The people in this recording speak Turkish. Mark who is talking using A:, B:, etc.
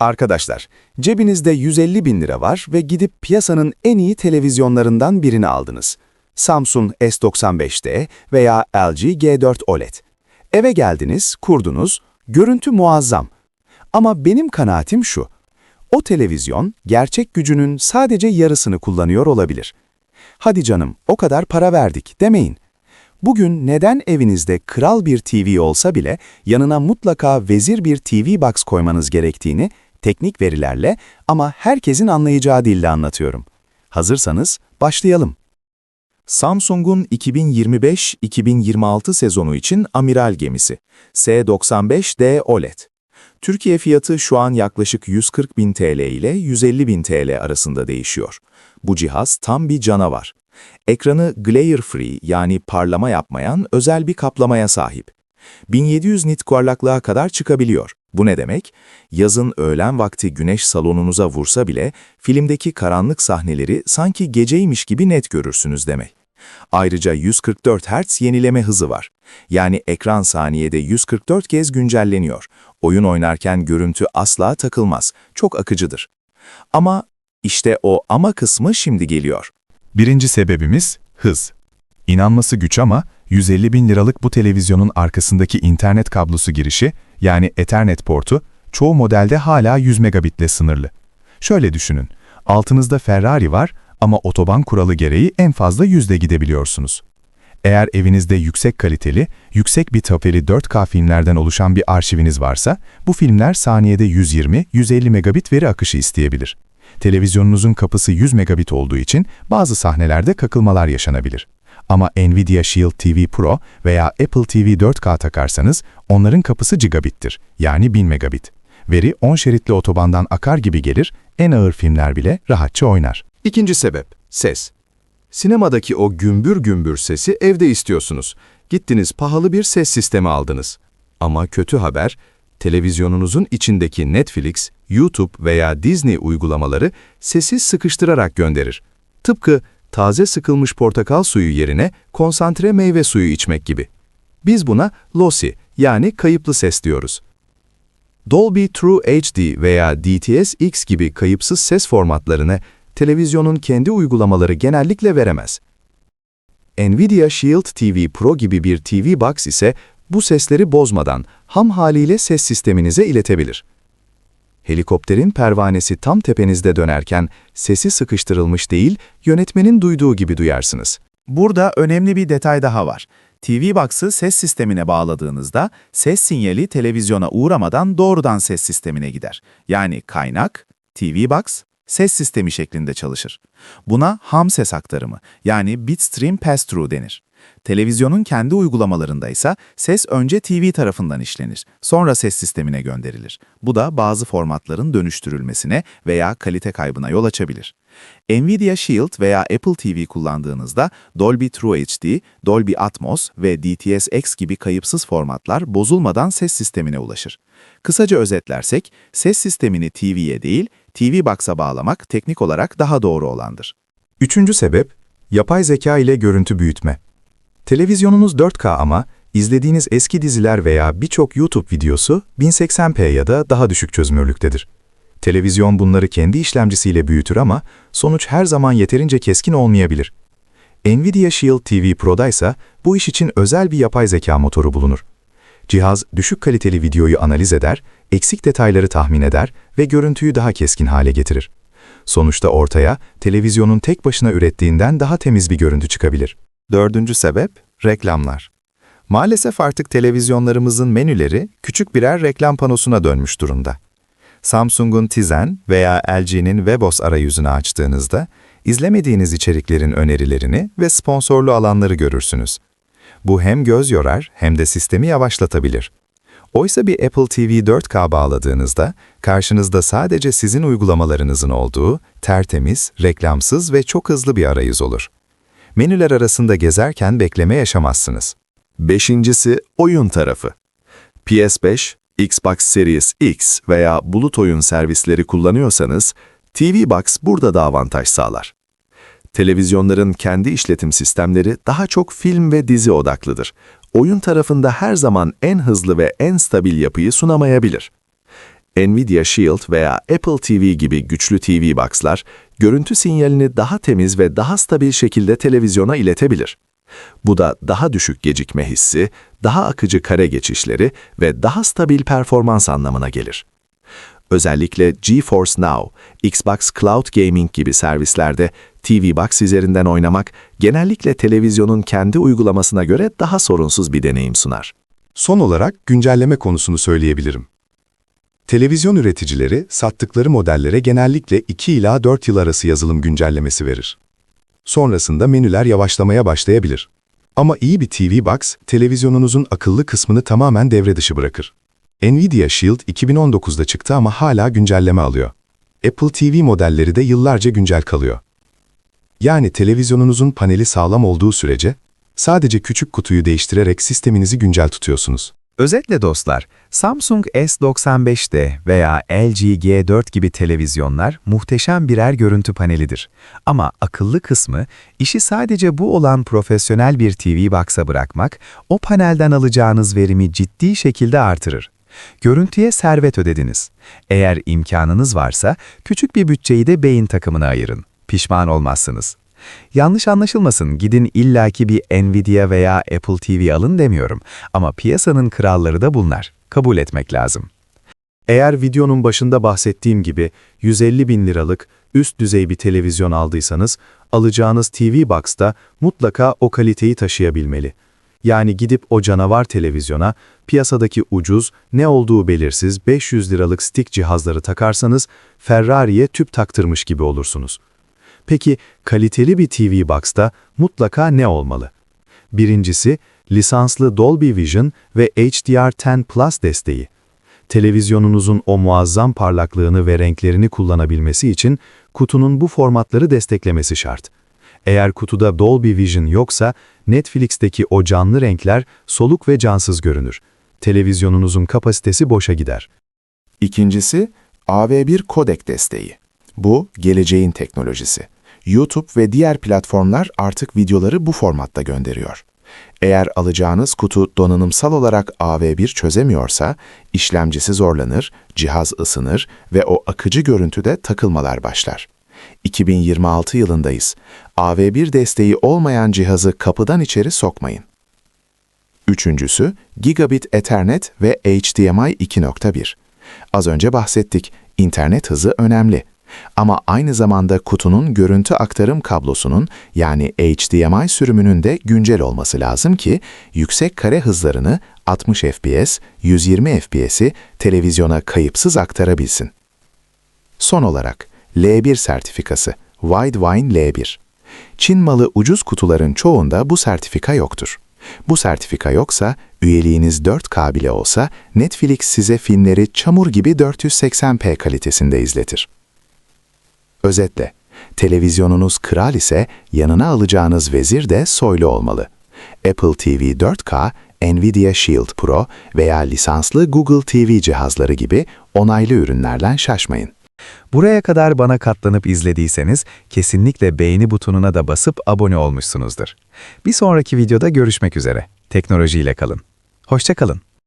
A: Arkadaşlar, cebinizde 150 bin lira var ve gidip piyasanın en iyi televizyonlarından birini aldınız. Samsung S95'te veya LG G4 OLED. Eve geldiniz, kurdunuz, görüntü muazzam. Ama benim kanaatim şu, o televizyon gerçek gücünün sadece yarısını kullanıyor olabilir. Hadi canım, o kadar para verdik demeyin. Bugün neden evinizde kral bir TV olsa bile yanına mutlaka vezir bir TV box koymanız gerektiğini teknik verilerle ama herkesin anlayacağı dille anlatıyorum. Hazırsanız başlayalım.
B: Samsung'un 2025-2026 sezonu için amiral gemisi S95D OLED. Türkiye fiyatı şu an yaklaşık 140 bin TL ile 150 bin TL arasında değişiyor. Bu cihaz tam bir canavar. Ekranı glare free yani parlama yapmayan özel bir kaplamaya sahip. 1700 nit parlaklığa kadar çıkabiliyor. Bu ne demek? Yazın öğlen vakti güneş salonunuza vursa bile filmdeki karanlık sahneleri sanki geceymiş gibi net görürsünüz demek. Ayrıca 144 Hz yenileme hızı var. Yani ekran saniyede 144 kez güncelleniyor. Oyun oynarken görüntü asla takılmaz. Çok akıcıdır. Ama işte o ama kısmı şimdi geliyor.
C: Birinci sebebimiz hız. İnanması güç ama 150 bin liralık bu televizyonun arkasındaki internet kablosu girişi yani Ethernet portu çoğu modelde hala 100 megabitle sınırlı. Şöyle düşünün, altınızda Ferrari var ama otoban kuralı gereği en fazla yüzde gidebiliyorsunuz. Eğer evinizde yüksek kaliteli, yüksek bitapeli 4K filmlerden oluşan bir arşiviniz varsa, bu filmler saniyede 120-150 megabit veri akışı isteyebilir. Televizyonunuzun kapısı 100 megabit olduğu için bazı sahnelerde kakılmalar yaşanabilir. Ama Nvidia Shield TV Pro veya Apple TV 4K takarsanız onların kapısı gigabittir, yani 1000 megabit. Veri 10 şeritli otobandan akar gibi gelir, en ağır filmler bile rahatça oynar.
A: İkinci sebep, ses. Sinemadaki o gümbür gümbür sesi evde istiyorsunuz. Gittiniz pahalı bir ses sistemi aldınız. Ama kötü haber, televizyonunuzun içindeki Netflix, YouTube veya Disney uygulamaları sesi sıkıştırarak gönderir. Tıpkı taze sıkılmış portakal suyu yerine konsantre meyve suyu içmek gibi. Biz buna lossy yani kayıplı ses diyoruz. Dolby True HD veya DTS-X gibi kayıpsız ses formatlarını televizyonun kendi uygulamaları genellikle veremez. Nvidia Shield TV Pro gibi bir TV Box ise bu sesleri bozmadan ham haliyle ses sisteminize iletebilir. Helikopterin pervanesi tam tepenizde dönerken sesi sıkıştırılmış değil, yönetmenin duyduğu gibi duyarsınız.
B: Burada önemli bir detay daha var. TV Box'ı ses sistemine bağladığınızda ses sinyali televizyona uğramadan doğrudan ses sistemine gider. Yani kaynak, TV Box, ses sistemi şeklinde çalışır. Buna ham ses aktarımı yani bitstream pass-through denir. Televizyonun kendi uygulamalarında ise ses önce TV tarafından işlenir, sonra ses sistemine gönderilir. Bu da bazı formatların dönüştürülmesine veya kalite kaybına yol açabilir. Nvidia Shield veya Apple TV kullandığınızda Dolby True HD, Dolby Atmos ve DTS-X gibi kayıpsız formatlar bozulmadan ses sistemine ulaşır. Kısaca özetlersek, ses sistemini TV'ye değil, TV Box'a bağlamak teknik olarak daha doğru olandır.
C: Üçüncü sebep, yapay zeka ile görüntü büyütme. Televizyonunuz 4K ama izlediğiniz eski diziler veya birçok YouTube videosu 1080p ya da daha düşük çözünürlüktedir. Televizyon bunları kendi işlemcisiyle büyütür ama sonuç her zaman yeterince keskin olmayabilir. Nvidia Shield TV Pro'da ise bu iş için özel bir yapay zeka motoru bulunur. Cihaz düşük kaliteli videoyu analiz eder, eksik detayları tahmin eder ve görüntüyü daha keskin hale getirir. Sonuçta ortaya televizyonun tek başına ürettiğinden daha temiz bir görüntü çıkabilir.
B: Dördüncü sebep, reklamlar. Maalesef artık televizyonlarımızın menüleri küçük birer reklam panosuna dönmüş durumda. Samsung'un Tizen veya LG'nin Webos arayüzünü açtığınızda, izlemediğiniz içeriklerin önerilerini ve sponsorlu alanları görürsünüz. Bu hem göz yorar hem de sistemi yavaşlatabilir. Oysa bir Apple TV 4K bağladığınızda, karşınızda sadece sizin uygulamalarınızın olduğu, tertemiz, reklamsız ve çok hızlı bir arayüz olur. Menüler arasında gezerken bekleme yaşamazsınız.
D: Beşincisi oyun tarafı. PS5, Xbox Series X veya bulut oyun servisleri kullanıyorsanız, TV Box burada da avantaj sağlar. Televizyonların kendi işletim sistemleri daha çok film ve dizi odaklıdır. Oyun tarafında her zaman en hızlı ve en stabil yapıyı sunamayabilir.
E: Nvidia Shield veya Apple TV gibi güçlü TV Box'lar, görüntü sinyalini daha temiz ve daha stabil şekilde televizyona iletebilir. Bu da daha düşük gecikme hissi, daha akıcı kare geçişleri ve daha stabil performans anlamına gelir. Özellikle GeForce Now, Xbox Cloud Gaming gibi servislerde TV Box üzerinden oynamak genellikle televizyonun kendi uygulamasına göre daha sorunsuz bir deneyim sunar.
B: Son olarak güncelleme konusunu söyleyebilirim. Televizyon üreticileri sattıkları modellere genellikle 2 ila 4 yıl arası yazılım güncellemesi verir. Sonrasında menüler yavaşlamaya başlayabilir. Ama iyi bir TV Box, televizyonunuzun akıllı kısmını tamamen devre dışı bırakır. Nvidia Shield 2019'da çıktı ama hala güncelleme alıyor. Apple TV modelleri de yıllarca güncel kalıyor. Yani televizyonunuzun paneli sağlam olduğu sürece, sadece küçük kutuyu değiştirerek sisteminizi güncel tutuyorsunuz.
F: Özetle dostlar, Samsung S95'te veya LG G4 gibi televizyonlar muhteşem birer görüntü panelidir. Ama akıllı kısmı, işi sadece bu olan profesyonel bir TV Box'a bırakmak, o panelden alacağınız verimi ciddi şekilde artırır. Görüntüye servet ödediniz. Eğer imkanınız varsa, küçük bir bütçeyi de beyin takımına ayırın. Pişman olmazsınız. Yanlış anlaşılmasın, gidin illaki bir Nvidia veya Apple TV alın demiyorum. Ama piyasanın kralları da bunlar. Kabul etmek lazım.
B: Eğer videonun başında bahsettiğim gibi 150 bin liralık üst düzey bir televizyon aldıysanız, alacağınız TV Box'ta mutlaka o kaliteyi taşıyabilmeli. Yani gidip o canavar televizyona, piyasadaki ucuz, ne olduğu belirsiz 500 liralık stick cihazları takarsanız, Ferrari'ye tüp taktırmış gibi olursunuz. Peki kaliteli bir TV Box'ta mutlaka ne olmalı? Birincisi, lisanslı Dolby Vision ve HDR10 Plus desteği. Televizyonunuzun o muazzam parlaklığını ve renklerini kullanabilmesi için kutunun bu formatları desteklemesi şart. Eğer kutuda Dolby Vision yoksa Netflix'teki o canlı renkler soluk ve cansız görünür. Televizyonunuzun kapasitesi boşa gider.
G: İkincisi, AV1 kodek desteği. Bu, geleceğin teknolojisi. YouTube ve diğer platformlar artık videoları bu formatta gönderiyor. Eğer alacağınız kutu donanımsal olarak AV1 çözemiyorsa, işlemcisi zorlanır, cihaz ısınır ve o akıcı görüntüde takılmalar başlar. 2026 yılındayız. AV1 desteği olmayan cihazı kapıdan içeri sokmayın. Üçüncüsü, Gigabit Ethernet ve HDMI 2.1. Az önce bahsettik, internet hızı önemli. Ama aynı zamanda kutunun görüntü aktarım kablosunun yani HDMI sürümünün de güncel olması lazım ki yüksek kare hızlarını 60 FPS, 120 FPS'i televizyona kayıpsız aktarabilsin. Son olarak L1 sertifikası, Widevine L1. Çin malı ucuz kutuların çoğunda bu sertifika yoktur. Bu sertifika yoksa, üyeliğiniz 4K bile olsa Netflix size filmleri çamur gibi 480p kalitesinde izletir. Özetle, televizyonunuz kral ise yanına alacağınız vezir de soylu olmalı. Apple TV 4K, Nvidia Shield Pro veya lisanslı Google TV cihazları gibi onaylı ürünlerden şaşmayın.
F: Buraya kadar bana katlanıp izlediyseniz kesinlikle beğeni butonuna da basıp abone olmuşsunuzdur. Bir sonraki videoda görüşmek üzere. Teknolojiyle kalın. Hoşça kalın.